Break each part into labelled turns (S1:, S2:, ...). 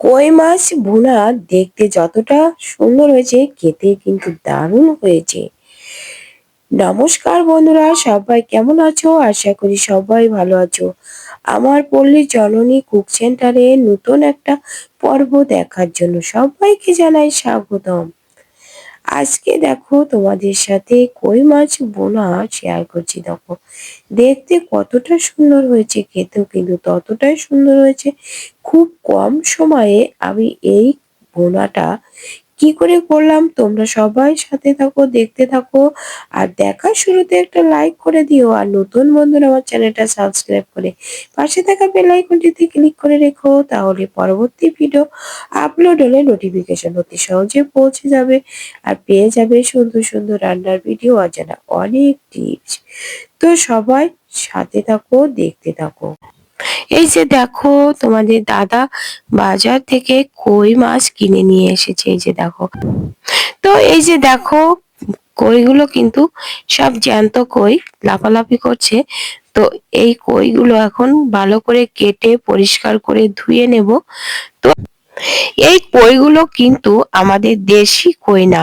S1: কই মাছ ভুনা দেখতে যতটা সুন্দর হয়েছে, খেতে কিন্তু দারুণ হয়েছে। নমস্কার বন্ধুরা, সবাই কেমন আছো? আশা করি সবাই ভালো আছো। আমার পল্লী জননী কুক সেন্টারে নতুন একটা পর্ব দেখার জন্য সবাইকে জানাই স্বাগতম। আজকে দেখো তোমাদের সাথে কই মাছ বোনা শেয়ার করছি, দেখো। দেখতে কতটা সুন্দর হয়েছে, খেতেও কিন্তু ততটাই সুন্দর হয়েছে। খুব কম সময়ে আমি এই বোনাটা কি করে করলাম? তোমরা সবাই সাথে থাকো, দেখতে থাকো। আর দেখার শুরুতে একটা লাইক করে দিও। আর নতুন বন্ধুরা আমার চ্যানেলটা সাবস্ক্রাইব করে পাশে থাকা বেল আইকনটিতে ক্লিক করে রেখো। তাহলে পরবর্তী ভিডিও আপলোড হলে নোটিফিকেশন অতি সহজে পৌঁছে যাবে আর পেয়ে যাবে সুন্দর সুন্দর রান্নার ভিডিও অজানা অনেক টিপস তো সবাই সাথে থাকো, দেখতে থাকো। এই যে দেখো, তোমাদের দাদা বাজার থেকে কই মাছ কিনে নিয়ে এসেছে, এই যে দেখো। তো এই যে দেখো, কইগুলো কিন্তু সব জ্যান্ত কই, লাফালাফি করছে। তো এই কইগুলো এখন ভালো করে কেটে পরিষ্কার করে ধুয়ে নেব। তো এই কইগুলো কিন্তু আমাদের দেশি কই না।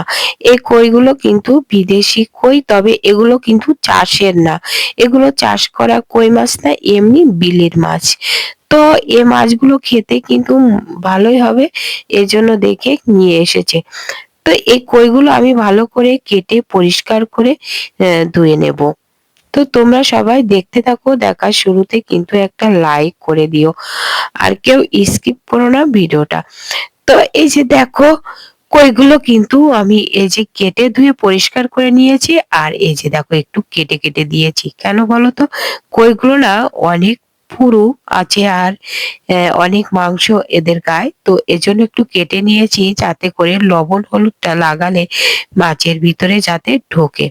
S1: এই কইগুলো কিন্তু বিদেশি কই, তবে এগুলো কিন্তু চাষের না। এগুলো চাষ করা কই মাছ না, এমনি বিলের মাছ। তো এ মাছগুলো খেতে কিন্তু ভালোই হবে, এজন্য দেখে নিয়ে এসেছে। তো এই কইগুলো আমি ভালো করে কেটে, পরিষ্কার করে ধুয়ে নেব। তো তোমরা সবাই দেখতে থাকো, দেখার শুরুতে কিন্তু একটা লাইক করে দিও। আর কেউ স্কিপ করো না ভিডিওটা। তো এই যে দেখো, কইগুলো কিন্তু আমি এই যে কেটে ধুয়ে পরিষ্কার করে নিয়েছি, আর এই যে দেখো একটু কেটে কেটে দিয়েছি। কেন বলো তো? কইগুলো না অনেক পুরু আছে আর অনেক মাংস এদের গায়ে। তো এজন্য একটু কেটে নিয়েছি যাতে করে লবণ হলুদটা লাগালে মাছের ভিতরে যাতে ঢোকে।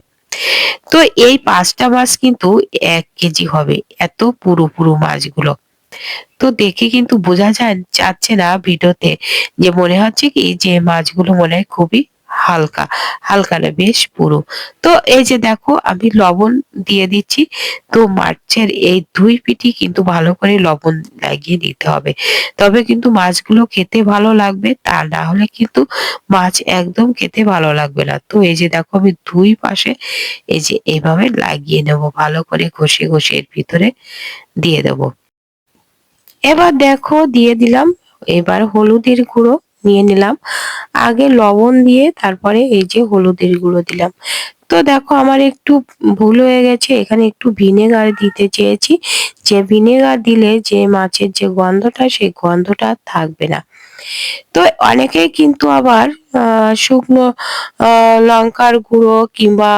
S1: তো এই পাঁচটা মাছ কিন্তু এক কেজি হবে, এত পুরো পুরো মাছগুলো। তো দেখে কিন্তু বোঝা যায়, যাচ্ছে না ভিডিওতে, যে মনে হচ্ছে কি, যে মাছগুলো মনে হয় খুবই হালকা হালকা না, বেশ পুরো। তো এই যে দেখো, আমি লবণ দিয়ে দিচ্ছি। তো মাছের এই দুই পিঠি কিন্তু ভালো করে লবণ লাগিয়ে দিতে হবে। তবে কিন্তু মাছগুলো খেতে ভালো লাগবে, তা না হলে কিন্তু মাছ একদম খেতে ভালো লাগবে না। তো এই যে দেখো, আমি দুই পাশে এই যে এইভাবে লাগিয়ে নেব, ভালো করে ঘষে ঘষে এর ভিতরে দিয়ে দেব। এবার দেখো, দিয়ে দিলাম। এবার হলুদের গুঁড়ো। নিয়ে নিলাম। আগে লবণ দিয়ে তারপরে এই যে হলুদের গুঁড়ো দিলাম। তো দেখো আমার একটু ভুল হয়ে গেছে, এখানে একটু ভিনেগার দিতে চেয়েছি। যে ভিনেগার দিলে যে মাছের যে গন্ধটা, সেই গন্ধটা থাকবে না। তো অনেকেই কিন্তু আবার শুকনো লঙ্কার গুঁড়ো কিংবা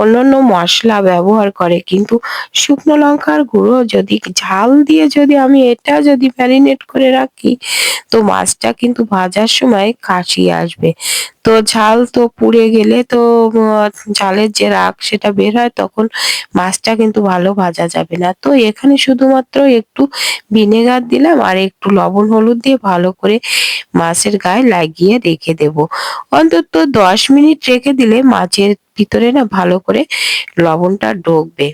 S1: অন্যান্য মশলা ব্যবহার করে। কিন্তু শুকনো লঙ্কার গুঁড়ো যদি, ঝাল দিয়ে যদি আমি এটা যদি ম্যারিনেট করে রাখি, তো মাছটা কিন্তু ভাজার সময় কাশি আসবে। তো ঝাল তো পুড়ে গেলে তো ঝালের যে রাগ সেটা বের হয়, তখন মাছটা কিন্তু ভালো ভাজা যাবে না। তো এখানে শুধুমাত্র একটু ভিনেগার দিলাম আর একটু লবণ হলুদ দিয়ে ভালো করে মাছের গায়ে লাগিয়ে রেখে দেব। অন্তত দশ মিনিট রেখে দিলে মাছের ভিতরে না ভালো করে লবণটা ঢুকবে।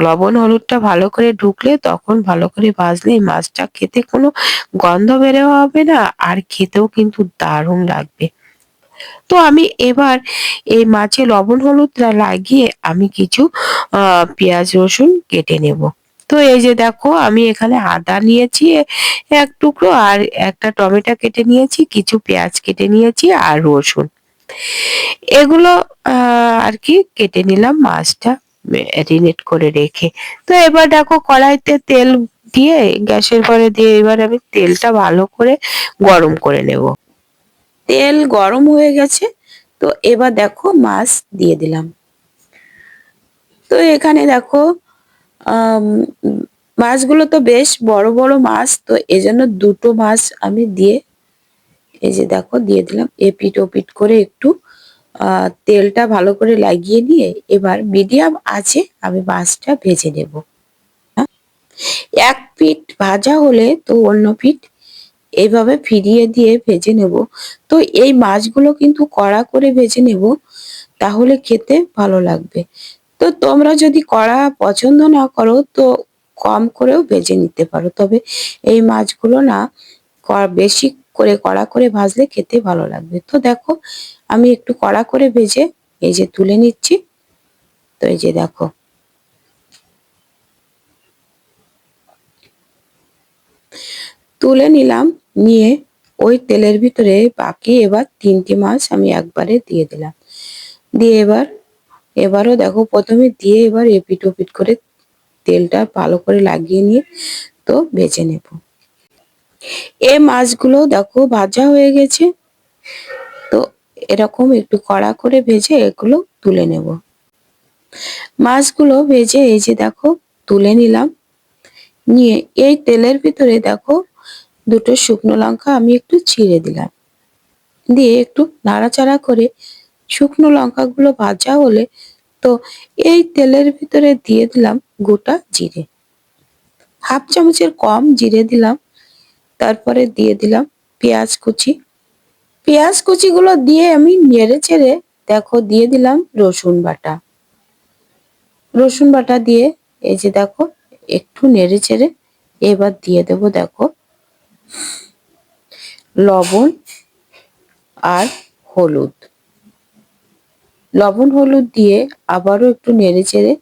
S1: লবণ হলুদটা ভালো করে ঢুকলে তখন ভালো করে ভাজলে মাছটা খেতে কোনো গন্ধ বেরো হবে না, আর খেতেও কিন্তু দারুণ লাগবে। তো আমি এবার এই মাছে লবণ হলুদটা লাগিয়ে আমি কিছু, আহ, পেঁয়াজ রসুন কেটে নেব। তো এই যে দেখো, আমি এখানে আদা নিয়েছি এক টুকরো আর একটা টমেটো কেটে নিয়েছি, কিছু পেঁয়াজ কেটে নিয়েছি আর রসুন। এগুলো আর কি কেটে নিলাম মাছটা ম্যারিনেট করে রেখে। তো এবার দেখো কড়াইতে তেল দিয়ে, গ্যাসের পরে দিয়ে এবার আমি তেলটা ভালো করে গরম করে নেব। তেল গরম হয়ে গেছে, তো এবার দেখো মাছ দিয়ে দিলাম। তো এখানে দেখো মাছগুলো তো বেশ বড় বড় মাছ, তো এজন্য দুটো মাছ আমি দিয়ে, এই যে দেখো দিয়ে দিলাম, এপিট ওপিট করে একটু তেলটা ভালো করে লাগিয়ে নিয়ে এবার মিডিয়াম আছে আমি মাছটা ভেজে নেব। এক পিঠ ভাজা হলে তো অন্য পিঠ এইভাবে ফিরিয়ে দিয়ে ভেজে নেব। তো এই মাছগুলো কিন্তু কড়া করে ভেজে নেব, তাহলে খেতে ভালো লাগবে। তো তোমরা যদি কড়া পছন্দ না করো, তো কম করেও ভেজে নিতে পারো। তবে এই মাছগুলো না বেশি করে কড়া করে ভাজলে খেতে ভালো লাগবে। তো দেখো, আমি একটু কড়া করে ভেজে এই যে তুলে নিচ্ছি। তো এই যে দেখো। তুলে নিলাম, নিয়ে ওই তেলের ভিতরে বাকি এবার তিনটি মাছ আমি একবারে দিয়ে দিলাম। দিয়ে এবার এবারও দেখো প্রথমে দিয়ে এবার এপিট ওপিট করে তেলটা ভালো করে লাগিয়ে নিয়ে তো ভেজে নেব। এই মাছগুলো দেখো ভাজা হয়ে গেছে। তো এরকম একটু কড়া করে ভেজে এগুলো তুলে নেব। মাছগুলো ভেজে এই যে দেখো তুলে নিলাম। নিয়ে এই তেলের ভিতরে দেখো দুটো শুকনো লঙ্কা আমি একটু ছিঁড়ে দিলাম। দিয়ে একটু নাড়াচাড়া করে শুকনো লঙ্কাগুলো ভাজা হলে তো এই তেলের ভিতরে দিয়ে দিলাম গোটা জিরে। হাফ চামচের কম জিরে দিলাম, তারপরে দিয়ে দিলাম পেঁয়াজ কুচি। পেঁয়াজ কুচিগুলো দিয়ে আমি নেড়ে চেড়ে দেখো দিয়ে দিলাম রসুন বাটা। রসুন বাটা দিয়ে এই যে দেখো একটু নেড়ে চেড়ে এবার দিয়ে দেবো দেখো লবণ আর হলুদ। লবণ হলুদ দিয়ে আবারও একটু নেড়ে চেড়ে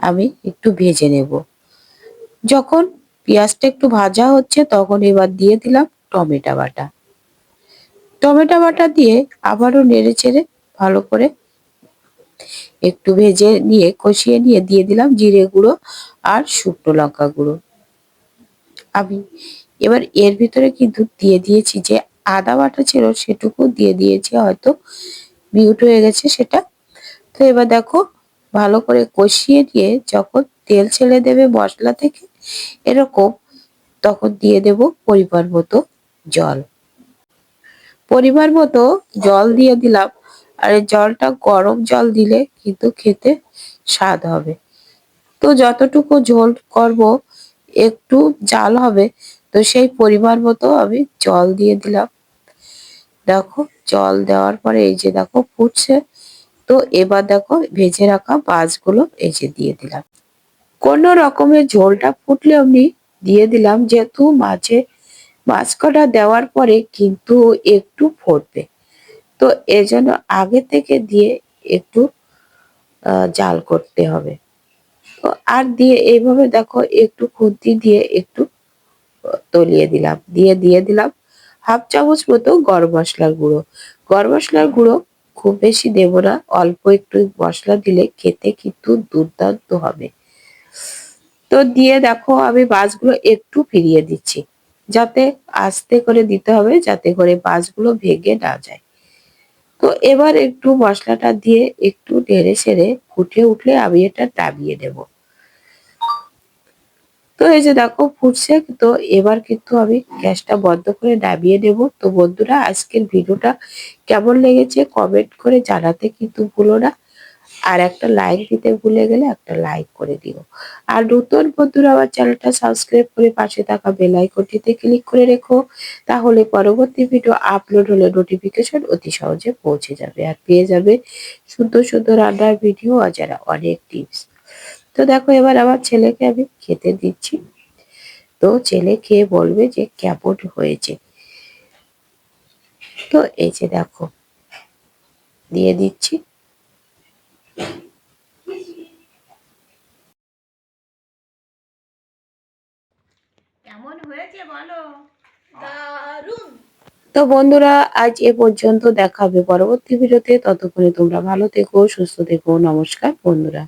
S1: আমি একটু ভেজে নেব। যখন পেঁয়াজটা একটু ভাজা হচ্ছে তখন এবার দিয়ে দিলাম টমেটো বাটা। টমেটো বাটা দিয়ে আবারও নেড়ে চেড়ে ভালো করে একটু ভেজে নিয়ে কষিয়ে নিয়ে দিয়ে দিলাম জিরে গুঁড়ো আর শুকনো লঙ্কা গুঁড়ো। আমি এবার এর ভিতরে কিন্তু দিয়ে দিয়েছি যে আদা বাটা ছিল সেটুকু দিয়ে দিয়েছি হয়তো মিউট হয়ে গেছে সেটা। তো এবার দেখো, ভালো করে কষিয়ে দিয়ে যখন তেল ছেড়ে দেবে মশলা থেকে, এরকম তখন দিয়ে দেব পরিমাণ মতো জল। পরিমাণ মতো জল দিয়ে দিলাম, আর জলটা গরম জল দিলে কিন্তু খেতে স্বাদ হবে। তো যতটুকু ঝোল করব, একটু জাল হবে, তো সেই পরিমাণ মতো আমি জল দিয়ে দিলাম। দেখো জল দেওয়ার পরে এই যে দেখো ফুটছে, তো এবার দেখো ভেজে রাখা মাছগুলো এই যে দিয়ে দিলাম। কোনো রকমের ঝোলটা ফুটলে আমি দিয়ে দিলাম, যেহেতু মাছে মাছ কটা দেওয়ার পরে কিন্তু একটু ফুটবে। তো এজন্য আগে থেকে দিয়ে একটু জাল করতে হবে। তো আর দিয়ে এইভাবে দেখো একটু খুন্তি দিয়ে একটু তলিয়ে দিলাম। দিয়ে দিয়ে দিলাম। হাফ চামচ মতো গরম মশলার গুঁড়ো। গরম মশলার গুঁড়ো খুব বেশি দেব না, অল্প একটু মশলা দিলে খেতে কিন্তু দুর্দান্ত হবে। তো দিয়ে দেখো আমি মাছগুলো একটু ফিরিয়ে দিচ্ছি, যাতে আস্তে করে দিতে হবে, যাতে করে মাছগুলো ভেঙে না যায়। তো এবার একটু মশলাটা দিয়ে একটু নেড়ে সেড়ে ফুটে উঠলে আমি এটা নামিয়ে নেব। তো এই যে দেখো ফুটছে, তো এবার কিন্তু আমি গ্যাসটা বন্ধ করে নামিয়ে নেব। তো বন্ধুরা, আজকের ভিডিওটা কেমন লেগেছে কমেন্ট করে জানাতে কিন্তু ভুলো না। আর একটা লাইক দিতে ভুলে গেলে একটা লাইক করে দিও। আর নতুন বন্ধুরা, আমার চ্যানেলটা সাবস্ক্রাইব করে পাশে থাকা বেল আইকনটিতে ক্লিক করে রেখো। তাহলে পরবর্তী ভিডিও আপলোড হলে নোটিফিকেশন অতি সহজে পৌঁছে যাবে আর পেয়ে যাবে সুন্দর সুন্দর রান্নার ভিডিও অজানা অনেক টিপস তো দেখো এবার আমার ছেলেকে আমি খেতে দিচ্ছি। তো ছেলে খেয়ে বলবে যে কেমন হয়েছে। তো এই যে দেখো দিয়ে দিচ্ছি।
S2: কেমন হয়েছে বলো?
S1: তো বন্ধুরা আজ এ পর্যন্ত দেখাবে পরবর্তী ভিডিওতে। ততক্ষণে তোমরা ভালো থেকো সুস্থ থেকো নমস্কার বন্ধুরা।